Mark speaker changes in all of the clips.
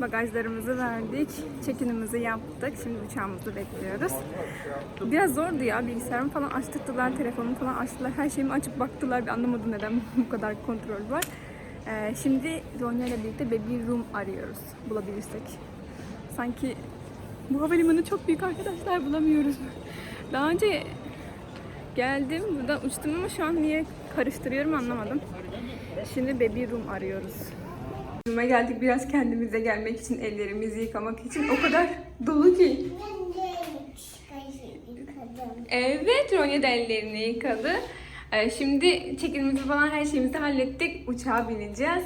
Speaker 1: Bagajlarımızı verdik. Check-in'imizi yaptık. Şimdi uçağımızı bekliyoruz. Biraz zordu ya. Bilgisayarımı falan açtırdılar. Telefonumu falan açtılar. Her şeyimi açıp baktılar. Bir anlamadım neden bu kadar kontrol var. Ee, şimdi Ronya ile birlikte baby room arıyoruz. Bulabilirsek. Sanki bu havalimanı çok büyük arkadaşlar bulamıyoruz. Daha önce geldim buradan uçtum ama şu an niye karıştırıyorum anlamadım. Şimdi baby room arıyoruz. Room'a geldik biraz kendimize gelmek için, ellerimizi yıkamak için. O kadar dolu ki. Evet, Ronya da ellerini yıkadı. Ee, Şimdi çekimimizi falan her şeyimizi hallettik. Uçağa bineceğiz.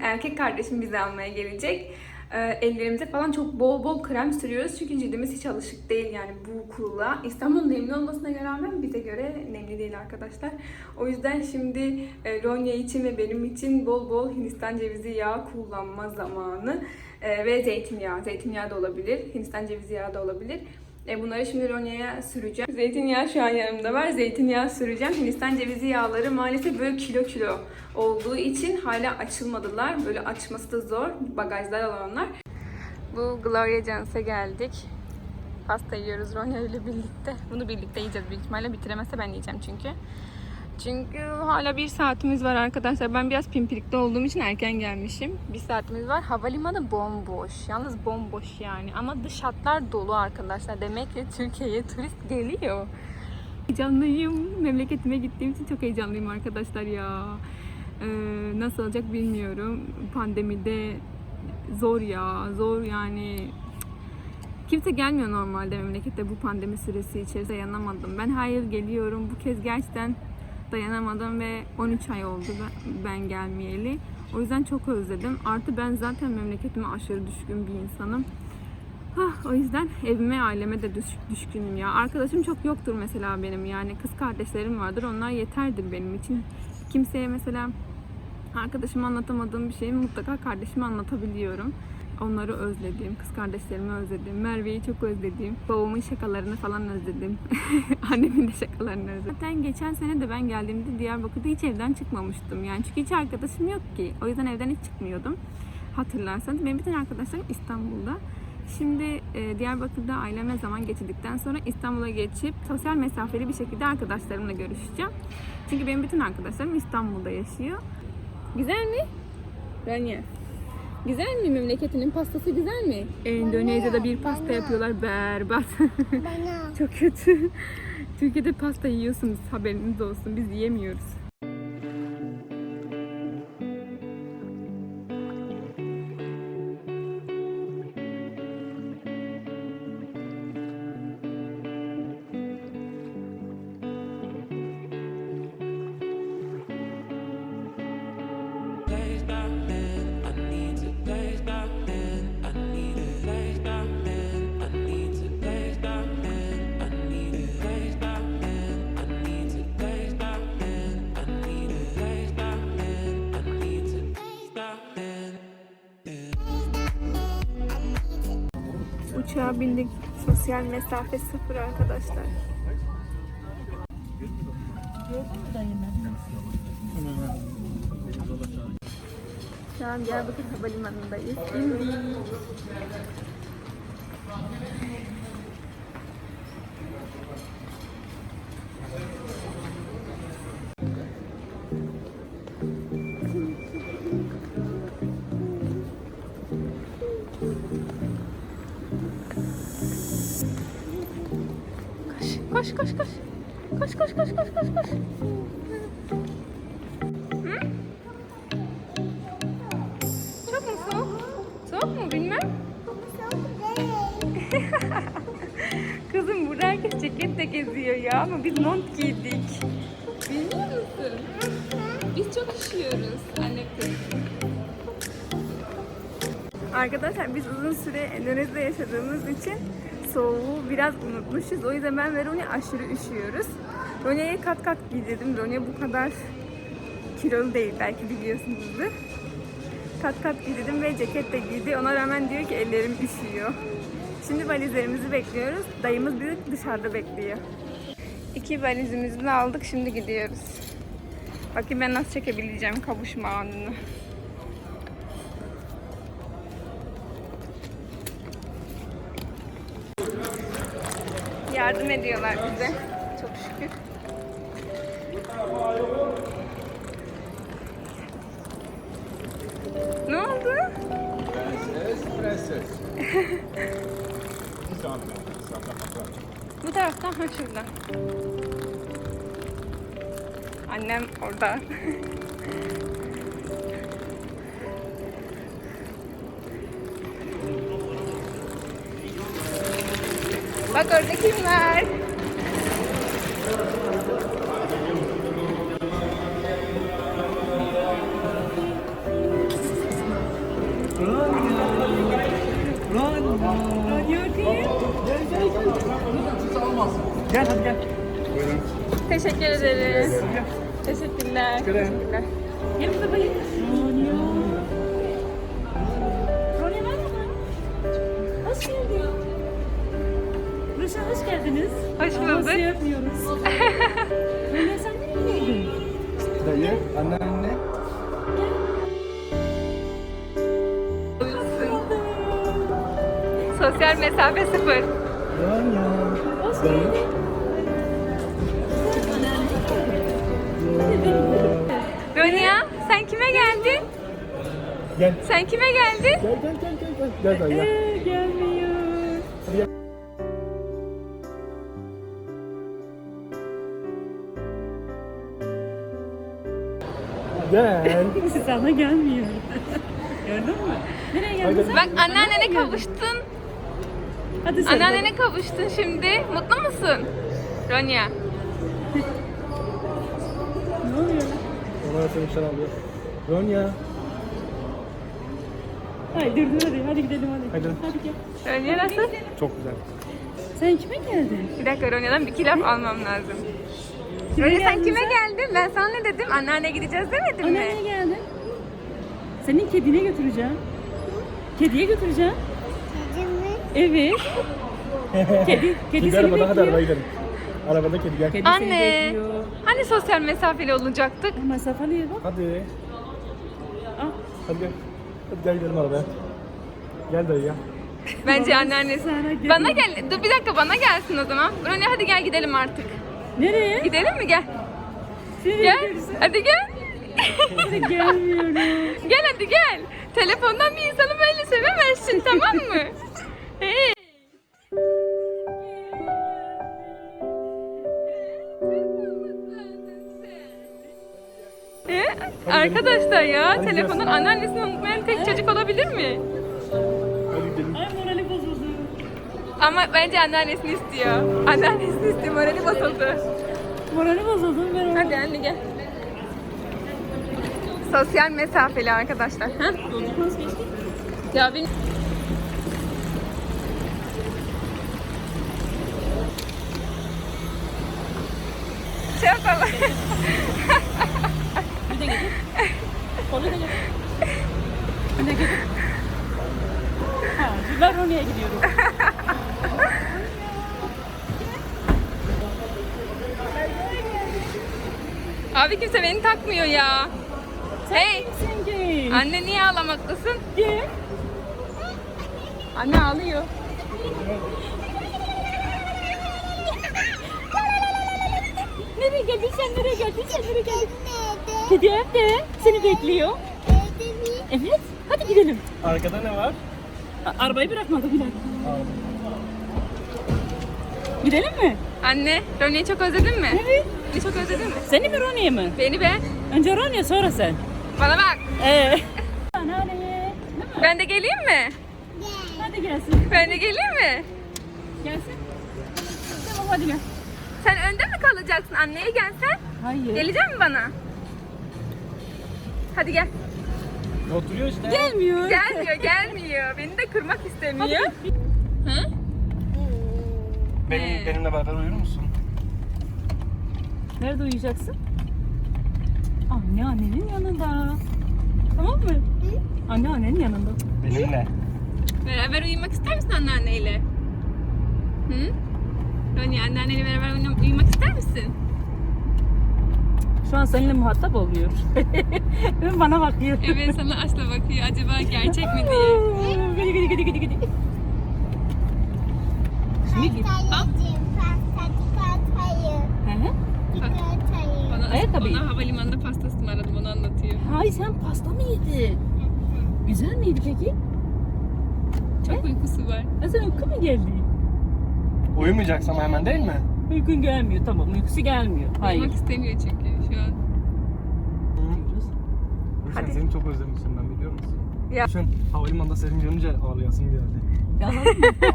Speaker 1: Erkek kardeşim bizi almaya gelecek. Ee, Ellerimize falan çok bol bol krem sürüyoruz. Çünkü cildimiz hiç alışık değil yani bu kurula. İstanbul nemli olmasına rağmen bize göre nemli değil arkadaşlar. O yüzden şimdi e, Ronya için ve benim için bol bol Hindistan cevizi yağı kullanma zamanı. Ee, Ve zeytinyağı. Zeytinyağı da olabilir. Hindistan cevizi yağı da olabilir. E, bunları şimdi Ronya'ya süreceğim. Zeytinyağı şu an yanımda var. Zeytinyağı süreceğim. Hindistan cevizi yağları maalesef böyle kilo kilo olduğu için hala açılmadılar. Böyle açması da zor. Bagajlar olanlar. Bu Gloria Jones'a geldik. Pasta yiyoruz Ronya ile birlikte. Bunu birlikte yiyeceğiz büyük ihtimalle. Bitiremezse ben yiyeceğim çünkü. Çünkü hala bir saatimiz var arkadaşlar. Ben biraz pimpirikli olduğum için erken gelmişim. Bir saatimiz var. Havalimanı bomboş. Yalnız bomboş yani. Ama dış hatlar dolu arkadaşlar. Demek ki Türkiye'ye turist geliyor. Heyecanlıyım. Memleketime gittiğim için çok heyecanlıyım arkadaşlar ya. Ee, nasıl olacak bilmiyorum. Pandemide zor ya. Zor yani. Kimse gelmiyor normalde memlekette bu pandemi süresi içerisinde dayanamadım. Ben her yıl geliyorum. Bu kez gerçekten dayanamadım ve 13 ay oldu ben, gelmeyeli. O yüzden çok özledim. Artı ben zaten memleketime aşırı düşkün bir insanım. Hah, o yüzden evime, aileme de düş- düşkünüm ya. Arkadaşım çok yoktur mesela benim yani. Kız kardeşlerim vardır. Onlar yeterdir benim için. Kimseye mesela arkadaşıma anlatamadığım bir şeyi mutlaka kardeşime anlatabiliyorum. Onları özledim, kız kardeşlerimi özledim, Merve'yi çok özledim, babamın şakalarını falan özledim, annemin de şakalarını özledim. Zaten geçen sene de ben geldiğimde Diyarbakır'da hiç evden çıkmamıştım yani çünkü hiç arkadaşım yok ki. O yüzden evden hiç çıkmıyordum. Hatırlarsanız benim bütün arkadaşlarım İstanbul'da. Şimdi e, Diyarbakır'da aileme zaman geçirdikten sonra İstanbul'a geçip sosyal mesafeli bir şekilde arkadaşlarımla görüşeceğim. Çünkü benim bütün arkadaşlarım İstanbul'da yaşıyor. Güzel mi? Ranya. Güzel mi memleketinin pastası güzel mi? Endonezya'da bir pasta yapıyorlar berbat.
Speaker 2: Bana
Speaker 1: Çok kötü. Türkiye'de pasta yiyorsunuz haberiniz olsun biz yiyemiyoruz. Uçağa bindik. Sosyal mesafe sıfır arkadaşlar. Şu an Diyarbakır Havalimanı'ndayız. İndik. Ceketle geziyor ya ama biz mont giydik. Bilmiyor musun? Biz çok üşüyoruz anne kız. Arkadaşlar biz uzun süre Endonezya'da yaşadığımız için soğuğu biraz unutmuşuz. O yüzden ben ve Ronya aşırı üşüyoruz. Ronya'ya kat kat giydirdim. Ronya bu kadar kilolu değil belki biliyorsunuzdur. Kat kat giydirdim ve ceket de giydi. Ona rağmen diyor ki ellerim üşüyor. Şimdi valizlerimizi bekliyoruz. Dayımız bizi dışarıda bekliyor. İki valizimizi de aldık. Şimdi gidiyoruz. Bakayım ben nasıl çekebileceğim kavuşma anını. Yardım ediyorlar bize. Taraftan ha. Annem orada. Bak orada kim var?
Speaker 3: Gel hadi gel.
Speaker 1: Teşekkür ederiz. Teşekkürler. Teşekkürler. Gel burada bayım.
Speaker 4: Ronya merhaba. Hoş geldin. Ruşa hoş geldiniz.
Speaker 1: Hoş bulduk.
Speaker 4: şey yapmıyoruz. Ronya sen nereye geldin?
Speaker 3: Dayı, anneanne.
Speaker 1: Sosyal mesafe sıfır.
Speaker 3: Ranya.
Speaker 4: Hoş
Speaker 3: Dayı.
Speaker 4: geldin.
Speaker 1: Ronya sen kime geldin?
Speaker 3: Gel.
Speaker 1: Sen kime geldin?
Speaker 3: Gel gel gel gel. Gel, gel.
Speaker 4: Ee, gelmiyor.
Speaker 3: Gel. Gel.
Speaker 4: Sana gelmiyor. Gördün mü? Nereye geldin sen?
Speaker 1: Bak anneannene kavuştun.
Speaker 4: Hadi sen.
Speaker 1: Anneannene kavuştun şimdi. Mutlu musun? Ronya.
Speaker 3: Ona öpmüşler alıyor. Ronya.
Speaker 4: Hayır dur dur hadi. Hadi gidelim hadi.
Speaker 3: Hadi.
Speaker 4: Hadi gel.
Speaker 1: Ronya nasıl?
Speaker 3: Çok güzel.
Speaker 4: Sen kime geldin?
Speaker 1: Bir dakika Ronya'dan bir iki laf almam lazım.
Speaker 4: Kime
Speaker 1: Ronya sen
Speaker 4: geldin
Speaker 1: kime geldin? Ben sana ne dedim? Anneanne gideceğiz demedim mi?
Speaker 4: Anneanneye geldin. Senin kedine götüreceğim. Kediye götüreceğim.
Speaker 2: Kedi mi?
Speaker 4: Evet. Kedi, kedi
Speaker 3: Kedi
Speaker 4: seni
Speaker 3: arabada hadi
Speaker 4: bekliyor.
Speaker 3: arabaya gidelim. Arabada kedi gel.
Speaker 4: Kedi seni
Speaker 1: Anne.
Speaker 4: bekliyor.
Speaker 1: Hani sosyal mesafeli olacaktık?
Speaker 4: Ama safaliye bak.
Speaker 3: Hadi.
Speaker 4: Al.
Speaker 3: Hadi gel. Hadi gel gidelim arabaya. Gel dayı ya.
Speaker 1: Bence anneannesi.
Speaker 4: Sana.
Speaker 1: Bana gel. Dur bir dakika bana gelsin o zaman. Ronya hadi gel gidelim artık.
Speaker 4: Nereye?
Speaker 1: Gidelim mi gel?
Speaker 4: Seni
Speaker 1: Gel.
Speaker 4: görürsen
Speaker 1: Hadi gel.
Speaker 4: gelmiyorum.
Speaker 1: gel hadi gel. Telefondan bir insanı böyle sevemezsin tamam mı? Hey. arkadaşlar ya
Speaker 3: gidelim.
Speaker 1: anneannesini unutmayan tek çocuk olabilir mi?
Speaker 4: Ay morali bozuldu.
Speaker 1: Ama bence anneannesini istiyor. Anneannesini istiyor. Morali bozuldu.
Speaker 4: Morali bozuldu. Ben onu...
Speaker 1: Hadi anne gel. Sosyal mesafeli arkadaşlar. Ha? Ya ben... Çok ama.
Speaker 4: Bir de getir. Onu da getir. Bir de getir. Ha, ben oraya gidiyorum.
Speaker 1: Abi kimse beni takmıyor ya. Hey!
Speaker 4: Sen gel.
Speaker 1: Anne niye ağlamaktasın?
Speaker 4: Gel.
Speaker 1: Anne ağlıyor.
Speaker 4: Nereye geldin sen? Nereye geldin sen? Nereye geldin? Kedi evde. Seni bekliyor.
Speaker 2: Evde mi?
Speaker 4: Evet. Hadi gidelim.
Speaker 3: Arkada ne var?
Speaker 4: Arabayı bırakmadı bile. Gidelim mi?
Speaker 1: Anne, Ronya'yı çok özledin mi?
Speaker 4: Evet.
Speaker 1: Beni çok özledin mi?
Speaker 4: Seni mi Ronya'yı mı?
Speaker 1: Beni be.
Speaker 4: Önce Ronya sonra sen.
Speaker 1: Bana bak.
Speaker 4: Ee.
Speaker 1: Ben de geleyim mi?
Speaker 4: Hadi gelsin.
Speaker 1: Ben de geleyim mi?
Speaker 4: Gelsin. Tamam hadi gel.
Speaker 1: Sen önde mi kalacaksın? Anneye gelsen.
Speaker 4: Hayır.
Speaker 1: Gelecek mi bana? Hadi gel.
Speaker 3: Oturuyor işte.
Speaker 4: Gelmiyor.
Speaker 1: Gelmiyor, gelmiyor. Beni de kırmak istemiyor. Hı?
Speaker 3: Benim, benimle beraber uyur musun?
Speaker 4: Nerede uyuyacaksın? Anne annenin yanında. Tamam mı? Anne annenin yanında.
Speaker 3: Benimle.
Speaker 1: Beraber uyumak ister misin anneanneyle? Hı? Ronya anneanneyle beraber uyum- uyumak ister misin?
Speaker 4: Şu an seninle muhatap olmuyor. Bana bakıyor.
Speaker 1: Evet sana aşla bakıyor. Acaba gerçek mi diye.
Speaker 4: Gidi gidi gidi gidi. gidi.
Speaker 2: Şimdi
Speaker 4: git.
Speaker 2: Bana,
Speaker 1: Ayakkabıyı. Ona havalimanında pasta ısmarladım onu anlatıyor.
Speaker 4: Hay sen pasta mı yedin? Güzel miydi peki?
Speaker 1: Çok He? uykusu var.
Speaker 4: Ha, sen uyku mu geldi?
Speaker 3: Uyumayacaksam hemen değil mi?
Speaker 4: Uykun gelmiyor tamam uykusu gelmiyor. Hayır.
Speaker 1: Uyumak istemiyor çünkü.
Speaker 3: Gülşen
Speaker 1: Hadi.
Speaker 3: seni çok özlemişim ben biliyor musun?
Speaker 1: Ya.
Speaker 3: Gülşen havalimanında seni görünce ağlayasım geldi.
Speaker 4: Yalan.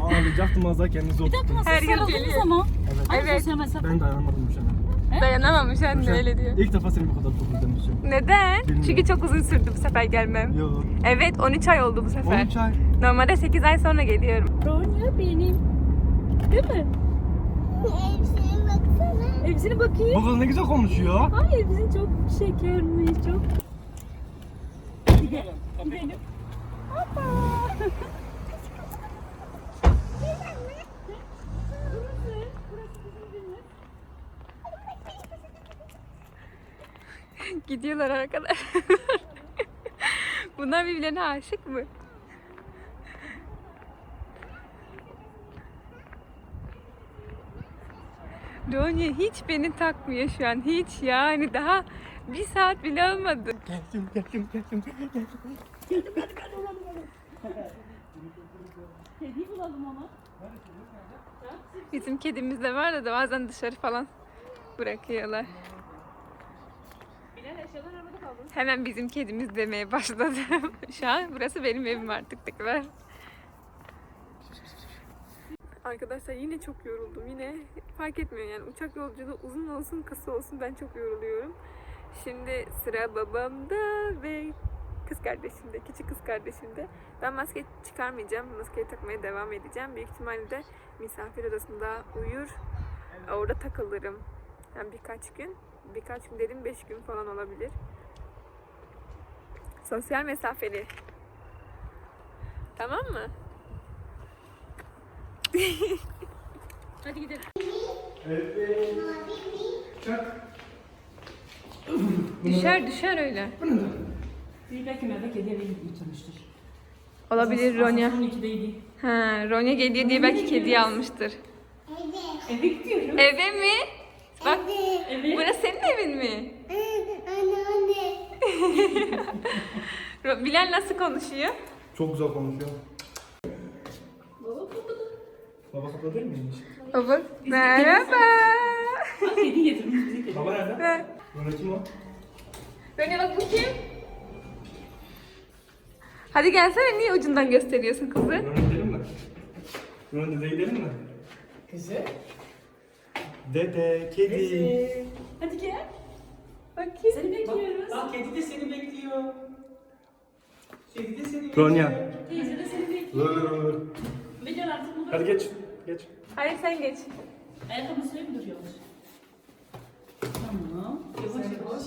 Speaker 3: Ağlayacaktım az daha kendini zor tuttum.
Speaker 1: Her yıl
Speaker 4: Sarıldınız
Speaker 1: geliyor.
Speaker 4: ama.
Speaker 3: Evet.
Speaker 4: Ay,
Speaker 1: Evet.
Speaker 4: sosyal mesafe.
Speaker 3: Ben dayanamadım Gülşen'e.
Speaker 1: Dayanamamış anne
Speaker 3: Gülşen,
Speaker 1: öyle diyor.
Speaker 3: İlk defa seni bu kadar çok özlemişim.
Speaker 1: Neden?
Speaker 3: Bilmiyorum.
Speaker 1: Çünkü çok uzun sürdü bu sefer gelmem.
Speaker 3: Yo.
Speaker 1: Evet 13 ay oldu bu sefer.
Speaker 3: 13 ay.
Speaker 1: Normalde 8 ay sonra geliyorum.
Speaker 4: Ronya benim. Değil mi?
Speaker 2: Elbiseye baksana.
Speaker 4: Elbisine bakayım.
Speaker 3: Bu kız ne güzel konuşuyor.
Speaker 4: Ay elbisin çok şekermiş çok. Gidelim. Hoppa.
Speaker 1: Gidiyorlar arkadaşlar. Bunlar birbirlerine aşık mı? Ronya hiç beni takmıyor şu an. Hiç yani daha bir saat bile olmadı.
Speaker 3: Geldim geldim geldim.
Speaker 4: Kediyi bulalım ama.
Speaker 1: Bizim kedimiz de var da bazen dışarı falan bırakıyorlar. Hemen bizim kedimiz demeye başladım. Şu an burası benim evim artık tekrar. Arkadaşlar yine çok yoruldum. Yine fark etmiyor yani uçak yolculuğu uzun olsun kısa olsun ben çok yoruluyorum. Şimdi sıra babamda ve kız kardeşimde, küçük kız kardeşimde. Ben maske çıkarmayacağım. Maskeyi takmaya devam edeceğim. Büyük ihtimalle de misafir odasında uyur. Orada takılırım. Yani birkaç gün. Birkaç gün dedim 5 gün falan olabilir. Sosyal mesafeli. Tamam mı?
Speaker 4: Hadi gidelim.
Speaker 3: Çak.
Speaker 1: Düşer düşer öyle.
Speaker 4: Bir belki Merve kedi eve götürmüştür.
Speaker 1: Olabilir Ronya.
Speaker 4: 12'deydi.
Speaker 1: Ha, Ronya geliyor diye belki kediyi almıştır.
Speaker 4: Eve gidiyorum.
Speaker 1: Eve mi? Bak
Speaker 4: Evet.
Speaker 1: burası senin evin mi?
Speaker 2: Anne anne.
Speaker 1: Ro- Bilal nasıl konuşuyor?
Speaker 3: Çok güzel konuşuyor. Baba kapıda değil miymiş?
Speaker 1: Baba merhaba.
Speaker 4: Bak kedi getirmiş bize kedi.
Speaker 3: Baba nerede?
Speaker 1: Ver.
Speaker 3: Yönetim o.
Speaker 1: Ronya bak bakayım. Hadi gelsene niye ucundan gösteriyorsun kızı?
Speaker 3: Yönetim gidelim mi? Yönetim de gidelim mi?
Speaker 4: Kızı.
Speaker 3: Dede, kedi.
Speaker 4: Hadi gel.
Speaker 1: Bakayım.
Speaker 4: Seni bekliyoruz.
Speaker 5: Bak kedi de seni bekliyor. Kedi de seni bekliyor.
Speaker 3: Ronya.
Speaker 4: Teyze de seni bekliyor. Bilal artık bunu
Speaker 3: Hadi geç. Geç.
Speaker 1: Hadi sen geç.
Speaker 4: Ayakkabını suya mı duruyormuş?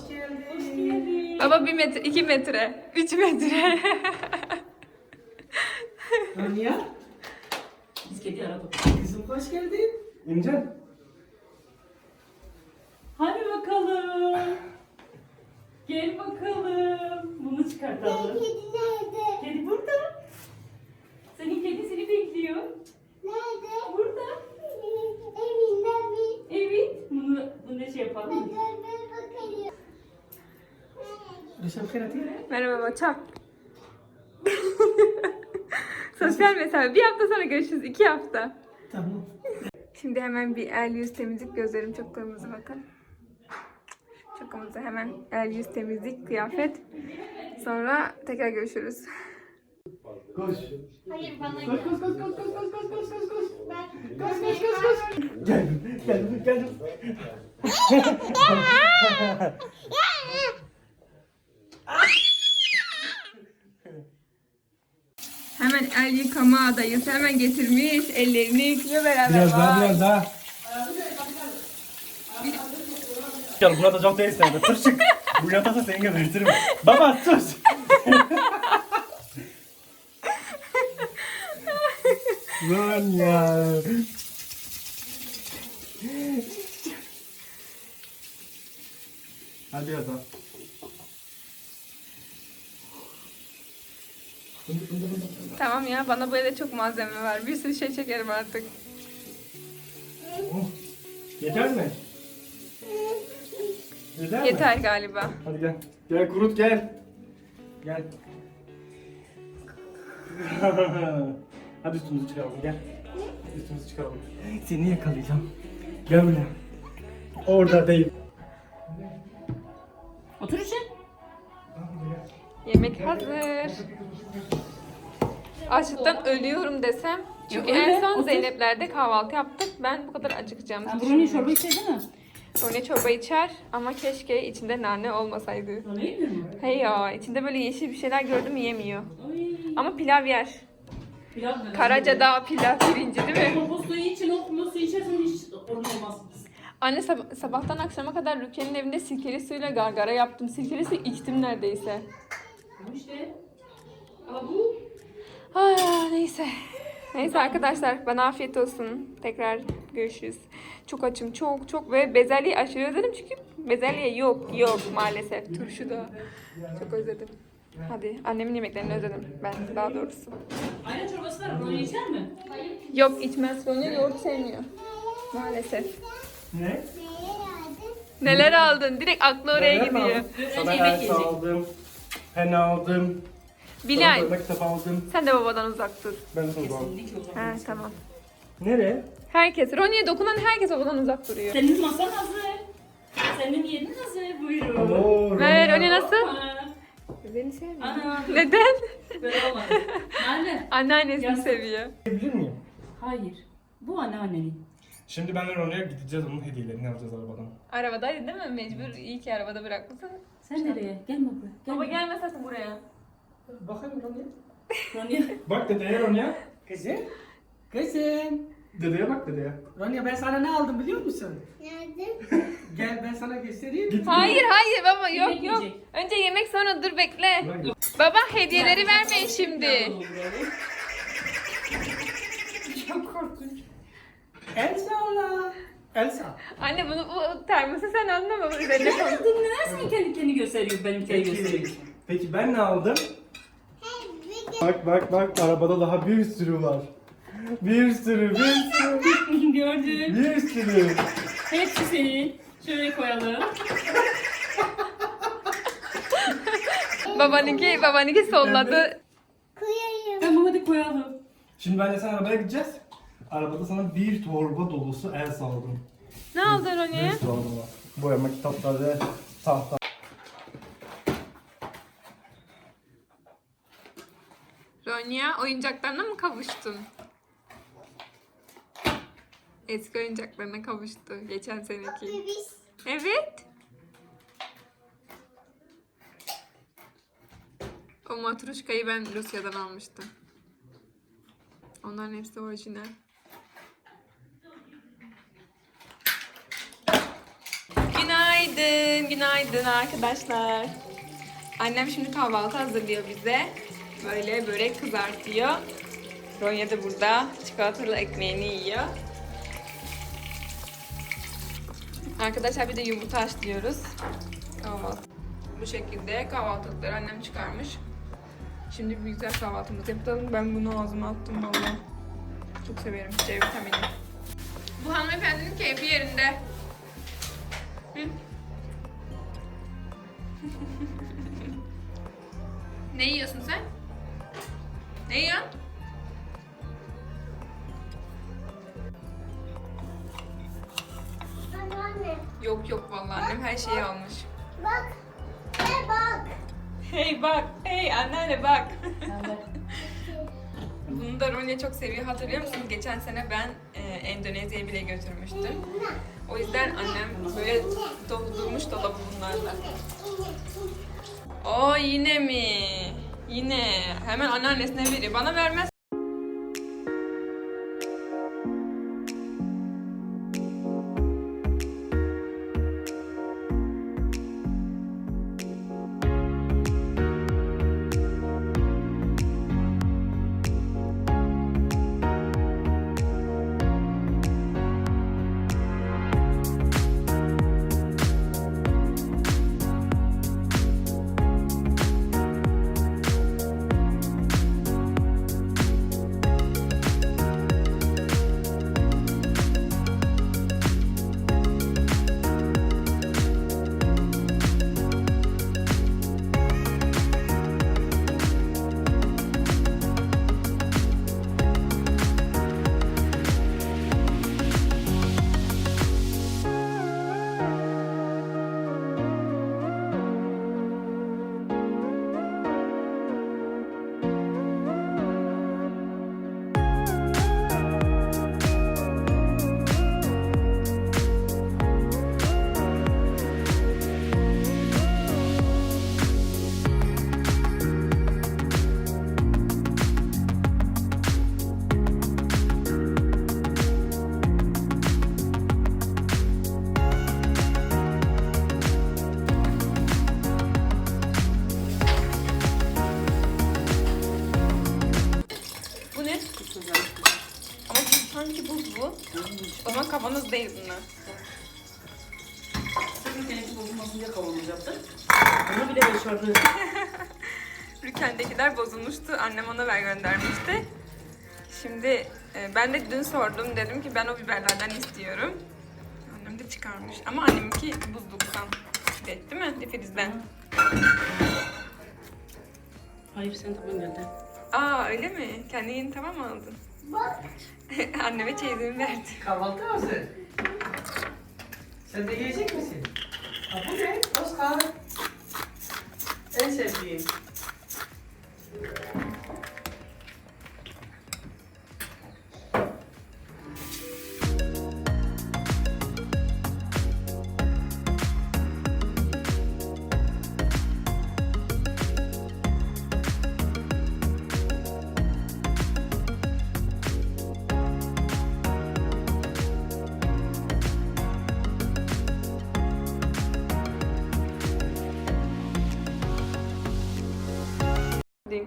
Speaker 5: Hoş geldin.
Speaker 4: Hoş geldin.
Speaker 1: Baba bir metre, iki metre, üç metre.
Speaker 5: Ronya.
Speaker 4: Biz kedi aradık.
Speaker 5: Kızım hoş geldin.
Speaker 3: İnce.
Speaker 4: Hadi bakalım. Gel bakalım. Bunu çıkartalım.
Speaker 2: Kedi nerede?
Speaker 4: Kedi burada. Senin kedi seni bekliyor.
Speaker 2: Nerede?
Speaker 4: Burada.
Speaker 2: Evinde bir.
Speaker 4: Evet. Bunu, bunu şey yapalım mı?
Speaker 5: Rüşem keratin.
Speaker 1: Merhaba çak. Sosyal mesafe. Bir hafta sonra görüşürüz. iki hafta.
Speaker 5: Tamam.
Speaker 1: Şimdi hemen bir el yüz temizlik. Gözlerim çok kırmızı bakın. Çok kırmızı. Hemen el yüz temizlik, kıyafet. Sonra tekrar görüşürüz.
Speaker 3: Koş.
Speaker 2: Hayır bana
Speaker 3: Koş koş koş koş koş koş koş koş koş koş. Koş koş koş koş. Geldim geldim geldim.
Speaker 1: Hemen el yıkama adayız. Hemen getirmiş. Ellerini yıkıyor beraber.
Speaker 3: Biraz daha biraz daha. Gel buna da çok değil seni. Tır çık. Bu yatakta seni gebertirim. Baba sus. Lan ya. Hadi yatağa.
Speaker 1: Tamam ya bana böyle çok malzeme var. Bir sürü şey çekerim artık.
Speaker 3: Oh. Yeter mi? Yeter mi?
Speaker 1: Yeter galiba.
Speaker 3: Hadi gel. Gel kurut gel. Gel. Hadi üstümüzü çıkaralım gel. Üstümüzü çıkaralım. Seni yakalayacağım. Gel buraya. Orada değil.
Speaker 4: Otur için.
Speaker 1: Yemek hazır. Açlıktan ölüyorum desem. Çünkü en son
Speaker 4: Otur.
Speaker 1: Zeynep'lerde kahvaltı yaptık. Ben bu kadar acıkacağımı
Speaker 4: Sen brownie çorba içerdin mi?
Speaker 1: Rone çorba içer ama keşke içinde nane olmasaydı.
Speaker 4: Brownie mu?
Speaker 1: Hey ya içinde böyle yeşil bir şeyler gördüm yemiyor.
Speaker 4: Ay.
Speaker 1: Ama pilav yer.
Speaker 4: Pilav da-
Speaker 1: Karacadağ pilav pirinci değil mi?
Speaker 4: Kompost suyu için o kompost suyu içersen hiç olmaz.
Speaker 1: Anne sab- sabahtan akşama kadar Rukiye'nin evinde sirkeli suyla gargara yaptım. Sirkeli su içtim neredeyse.
Speaker 4: Ama işte. Ama bu
Speaker 1: Ah, neyse. Neyse arkadaşlar bana afiyet olsun. Tekrar görüşürüz. Çok açım çok çok ve bezelyeyi aşırı özledim çünkü bezelye yok yok maalesef. Turşu da çok özledim. Hadi annemin yemeklerini özledim ben daha doğrusu.
Speaker 4: ayran çorbası var. Brownie içer mi?
Speaker 1: Yok içmez Ronya yoğurt sevmiyor. Maalesef.
Speaker 3: Ne?
Speaker 1: Neler aldın? Direkt aklı oraya
Speaker 3: Neler
Speaker 1: gidiyor.
Speaker 3: Sana
Speaker 4: yemek
Speaker 3: elsa
Speaker 4: yiyecek.
Speaker 3: aldım. Pen aldım.
Speaker 1: Bilal
Speaker 3: kitap aldım.
Speaker 1: sen de babadan uzak dur.
Speaker 3: Ben de
Speaker 4: uzak.
Speaker 1: Ha tamam.
Speaker 3: Nereye?
Speaker 1: Herkes Ronya'ya dokunan herkes babadan uzak duruyor.
Speaker 4: Senin masan hazır. Senin yerin hazır. Buyurun.
Speaker 3: Oo,
Speaker 1: Ver.
Speaker 3: Ronya
Speaker 1: nasıl? Beni sevmiyor.
Speaker 4: Ana.
Speaker 1: Neden?
Speaker 4: Böyle olmaz. Anne.
Speaker 1: Anneannesini
Speaker 4: Yastık.
Speaker 1: seviyor.
Speaker 3: Bilir miyim?
Speaker 4: Hayır. Bu anneannenin.
Speaker 3: Şimdi benle Ronya'ya gideceğiz onun hediyelerini alacağız arabadan.
Speaker 1: Arabadaydı değil mi? Mecbur iyi ki arabada bırakmışsın.
Speaker 4: Sen nereye? Gelme buraya. Gelme.
Speaker 1: Baba gelme sakın buraya.
Speaker 3: Bakayım Ronya.
Speaker 4: Ronya.
Speaker 3: Bak dedeye Ronya.
Speaker 5: Kızım. Kızım.
Speaker 3: Dedeye bak dedeye.
Speaker 5: Ronya ben sana ne aldım biliyor musun?
Speaker 2: Yardım.
Speaker 5: Gel ben sana göstereyim.
Speaker 3: Git.
Speaker 1: Hayır hayır baba yok
Speaker 4: Yemek
Speaker 1: yok.
Speaker 4: yiyecek.
Speaker 1: Önce yemek sonra dur bekle.
Speaker 3: Git.
Speaker 1: Baba hediyeleri vermeyin şimdi.
Speaker 5: Çok korkunç. Elsa Allah. Elsa.
Speaker 1: Anne bunu bu termosu sen anlama üzerine koy.
Speaker 4: Dur neden sen kendi kendini gösteriyor benimkini gösteriyor?
Speaker 3: Peki, peki ben ne aldım? Bak bak bak arabada daha bir sürü var. Bir sürü bir sürü
Speaker 4: Gördün.
Speaker 3: bir sürü.
Speaker 4: Hepsi senin. Şöyle koyalım.
Speaker 1: Babanınki, babanınki solladı.
Speaker 2: koyayım.
Speaker 4: Tamam hadi koyalım.
Speaker 3: Şimdi ben de sen arabaya gideceğiz. Arabada sana bir torba dolusu el aldım.
Speaker 1: Ne aldın?
Speaker 3: Bir torba. Boyama kitapları, tahta.
Speaker 1: Ronya oyuncaklarına mı kavuştun? Eski oyuncaklarına kavuştu geçen seneki. Evet. O matruşkayı ben Rusya'dan almıştım. Onların hepsi orijinal. Günaydın, arkadaşlar. Annem şimdi kahvaltı hazırlıyor bize. Böyle börek kızartıyor. Ronya da burada çikolatalı ekmeğini yiyor. Arkadaşlar bir de yumurta haşlıyoruz. Kahvaltı. Bu şekilde kahvaltılıkları annem çıkarmış. Şimdi bir güzel kahvaltımızı yapalım. Ben bunu ağzıma attım valla. Çok severim C vitamini. Bu hanımefendinin keyfi yerinde. Hı? ne yiyorsun sen? Ne yiyorsun? Yok yok vallahi annem her şeyi almış.
Speaker 2: Bak. Hey bak.
Speaker 1: Hey bak, hey anneanne bak. Bunu da Ronya çok seviyor. Hatırlıyor musunuz? Geçen sene ben e, Endonezya'ya bile götürmüştüm. O yüzden annem böyle doldurmuş dolabı bunlarla. O yine mi? Yine. Hemen anneannesine veriyor. Bana vermez. Kavanoz değil bunlar.
Speaker 4: Seninki bozulmasın diye kavanoz yaptık. Onu bile başardı.
Speaker 1: Rüken'dekiler bozulmuştu. Annem ona ver göndermişti. Şimdi e, ben de dün sordum. Dedim ki ben o biberlerden istiyorum. Annem de çıkarmış. Ama anneminki buzluktan. Değil, değil mi? Filiz'den.
Speaker 4: Hayır sen taban geldi.
Speaker 1: Aa öyle mi? Kendi yeni tamam mı aldın?
Speaker 2: Bak.
Speaker 1: Anneme çeyizimi verdi.
Speaker 5: Kahvaltı hazır. Sen de yiyecek misin? Ha bu ne? Oscar. En sevdiğim.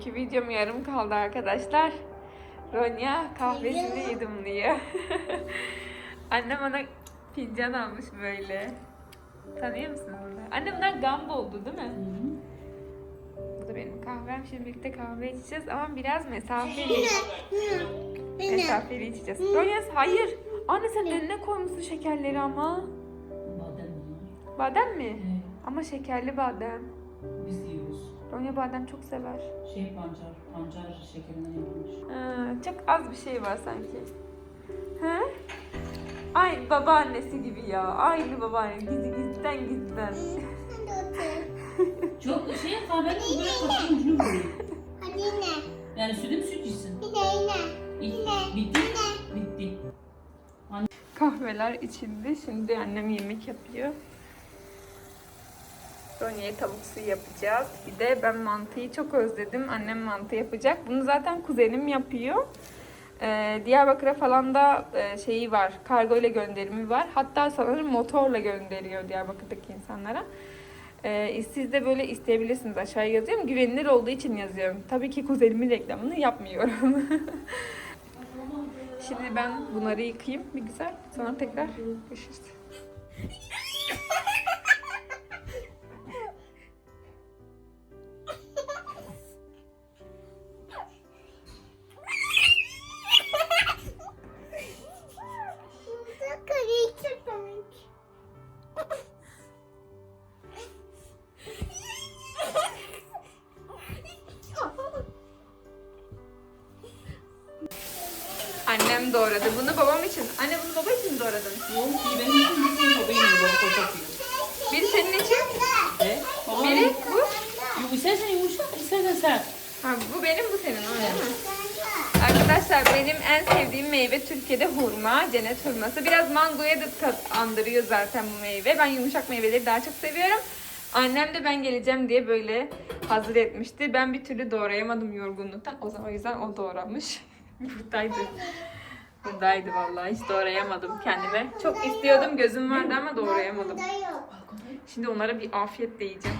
Speaker 1: Dünkü videom yarım kaldı arkadaşlar. Ronya kahvesini yudumluyor. Annem ona fincan almış böyle. Tanıyor musun bunu? Anne bunlar gamba oldu değil mi? Bu da benim kahvem. Şimdi birlikte kahve içeceğiz ama biraz mesafeli.
Speaker 2: Yine.
Speaker 1: mesafeli içeceğiz. Ronya hayır. Anne sen önüne koymuşsun şekerleri ama.
Speaker 4: Badem bunlar.
Speaker 1: Badem mi? Ama şekerli badem. Ronya badem çok sever.
Speaker 4: Şey pancar, pancar şekerinden yapılmış.
Speaker 1: Ha, çok az bir şey var sanki. He? Ay babaannesi gibi ya. Aynı babaanne. Gizli gizliden gizliden.
Speaker 2: De.
Speaker 4: Çok şey kahvenin böyle kaşığın ucunu vuruyor.
Speaker 2: Hadi yine.
Speaker 4: Yani sütüm süt içsin.
Speaker 2: Yine yine.
Speaker 4: İ- Bitti. Bitti.
Speaker 1: Kahveler içildi. Şimdi annem yemek yapıyor. Ronya'ya tavuk suyu yapacağız. Bir de ben mantıyı çok özledim. Annem mantı yapacak. Bunu zaten kuzenim yapıyor. Ee, Diyarbakır'a falan da e, şeyi var. Kargo ile gönderimi var. Hatta sanırım motorla gönderiyor Diyarbakır'daki insanlara. Ee, siz de böyle isteyebilirsiniz. Aşağıya yazıyorum. Güvenilir olduğu için yazıyorum. Tabii ki kuzenimin reklamını yapmıyorum. Şimdi ben bunları yıkayayım bir güzel. Sonra tekrar görüşürüz.
Speaker 4: Benim
Speaker 1: bu senin öyle mi? Arkadaşlar benim en sevdiğim meyve Türkiye'de hurma, cennet hurması. Biraz mangoya da tat andırıyor zaten bu meyve. Ben yumuşak meyveleri daha çok seviyorum. Annem de ben geleceğim diye böyle hazır etmişti. Ben bir türlü doğrayamadım yorgunluktan. O zaman o yüzden o doğramış. Buradaydı. Buradaydı vallahi hiç doğrayamadım kendime. Çok istiyordum gözüm vardı ama doğrayamadım. Şimdi onlara bir afiyetle yiyeceğim.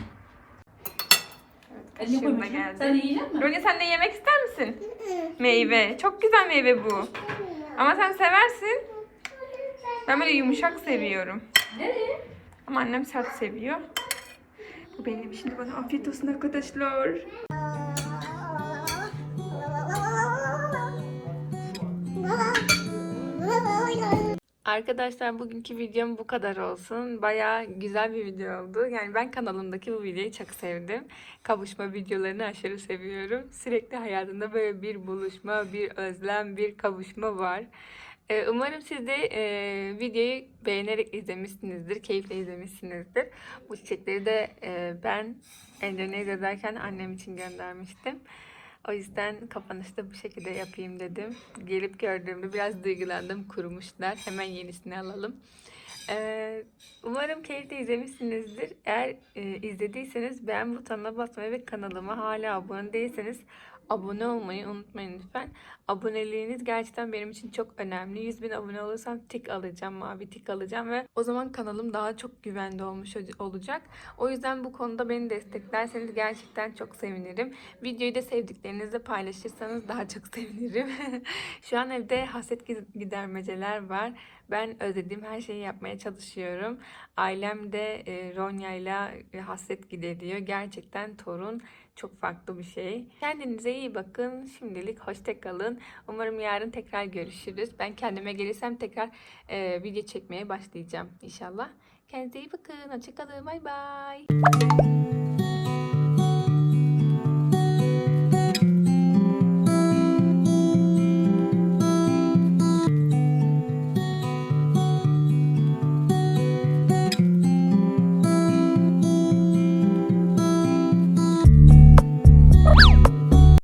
Speaker 1: Kaşığım da
Speaker 4: koymuşum.
Speaker 1: geldi.
Speaker 4: Sen yiyecek misin?
Speaker 1: Ronya sen de yemek ister misin? Meyve. Çok güzel meyve bu. Ama sen seversin. Ben böyle yumuşak seviyorum.
Speaker 4: Nereye?
Speaker 1: Ama annem sert seviyor. Bu benim. Şimdi bana afiyet olsun arkadaşlar. Arkadaşlar bugünkü videom bu kadar olsun. Baya güzel bir video oldu. Yani ben kanalımdaki bu videoyu çok sevdim. Kavuşma videolarını aşırı seviyorum. Sürekli hayatımda böyle bir buluşma, bir özlem, bir kavuşma var. Ee, Umarım siz de e, videoyu beğenerek izlemişsinizdir, keyifle izlemişsinizdir. Bu çiçekleri de e, ben Endonezya'dayken annem için göndermiştim. O yüzden kapanışta bu şekilde yapayım dedim. Gelip gördüğümde biraz duygulandım, kurumuşlar. Hemen yenisini alalım. Ee, umarım keyifle izlemişsinizdir. Eğer e, izlediyseniz beğen butonuna basmayı ve kanalıma hala abone değilseniz abone olmayı unutmayın lütfen. Aboneliğiniz gerçekten benim için çok önemli. 100 bin abone olursam tik alacağım, mavi tik alacağım ve o zaman kanalım daha çok güvende olmuş olacak. O yüzden bu konuda beni desteklerseniz gerçekten çok sevinirim. Videoyu da sevdiklerinizle paylaşırsanız daha çok sevinirim. Şu an evde hasret gidermeceler var. Ben özlediğim her şeyi yapmaya çalışıyorum. Ailem de e, Ronya ile hasret gideriyor. Gerçekten torun çok farklı bir şey. Kendinize iyi bakın. Şimdilik hoşça kalın. Umarım yarın tekrar görüşürüz. Ben kendime gelirsem tekrar e, video çekmeye başlayacağım inşallah. Kendinize iyi bakın. Hoşça kalın. Bay bay.